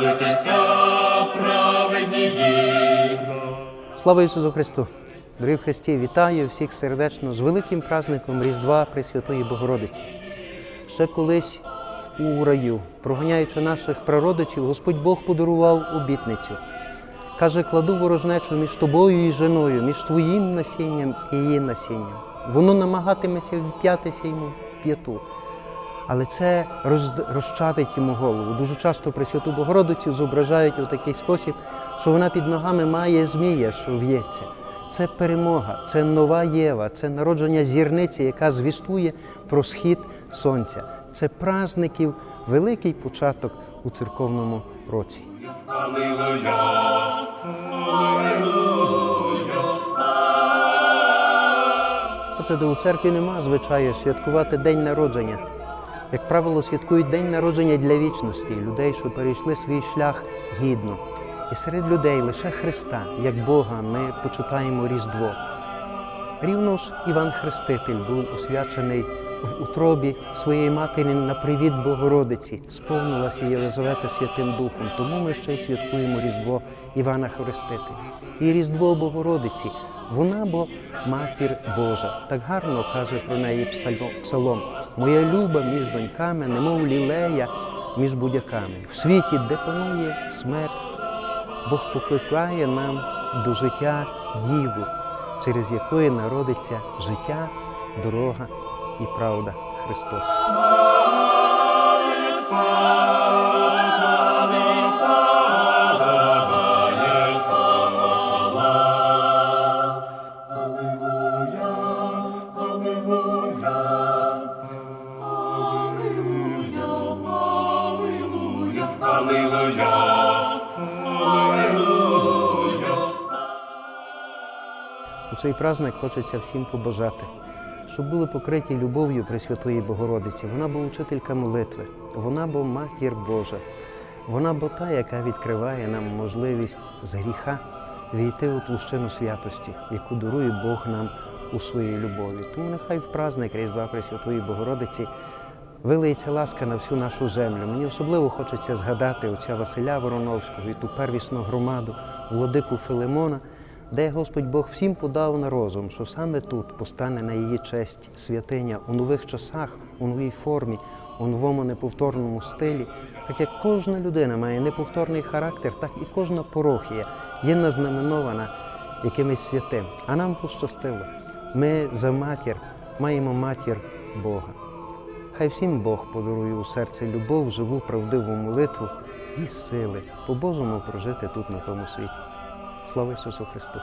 радуйтеся, праведні. Слава Ісусу Христу! Дорогі Христі, вітаю всіх сердечно з великим праздником Різдва Пресвятої Богородиці. Ще колись у раю, проганяючи наших прародичів, Господь Бог подарував обітницю. Каже, кладу ворожнечу між тобою і жіною, між твоїм насінням і її насінням. Воно намагатиметься вп'ятися йому в п'яту. Але це роз- розчавить йому голову. Дуже часто Пресвяту Богородицю зображають у такий спосіб, що вона під ногами має змія, що в'ється. Це перемога, це нова Єва, це народження зірниці, яка звістує про схід сонця. Це праздників, великий початок у церковному році. Отже, де у церкві нема звичаю святкувати день народження. Як правило, святкують день народження для вічності, людей, що перейшли свій шлях гідно. І серед людей лише Христа, як Бога, ми почитаємо Різдво. Рівно ж Іван Хреститель був освячений в утробі своєї матері на привіт Богородиці, сповнилася Єлизавета Святим Духом. Тому ми ще й святкуємо Різдво Івана Хрестителя. І Різдво Богородиці, вона бо матір Божа. Так гарно каже про неї псалом. Моя люба між доньками, немов лілея між будяками. В світі, де панує смерть, Бог покликає нам до життя діву, через якої народиться життя, дорога і правда Христос. У цей праздник хочеться всім побажати, щоб були покриті любов'ю Пресвятої Богородиці. Вона була учителька молитви, вона була матір Божа. Вона бо та, яка відкриває нам можливість з гріха війти у площину святості, яку дарує Бог нам у своїй любові. Тому нехай в праздник Різдва Пресвятої Богородиці вилиється ласка на всю нашу землю. Мені особливо хочеться згадати отця Василя Вороновського і ту первісну громаду, владику Филимона, де Господь Бог всім подав на розум, що саме тут постане на її честь святиня у нових часах, у новій формі, у новому неповторному стилі. Так як кожна людина має неповторний характер, так і кожна порохія є назнаменована якимось святим. А нам пощастило. Ми за матір маємо матір Бога. Хай всім Бог подарує у серці любов, живу, правдиву молитву і сили по-божому прожити тут на тому світі. Слава Ісусу Христу!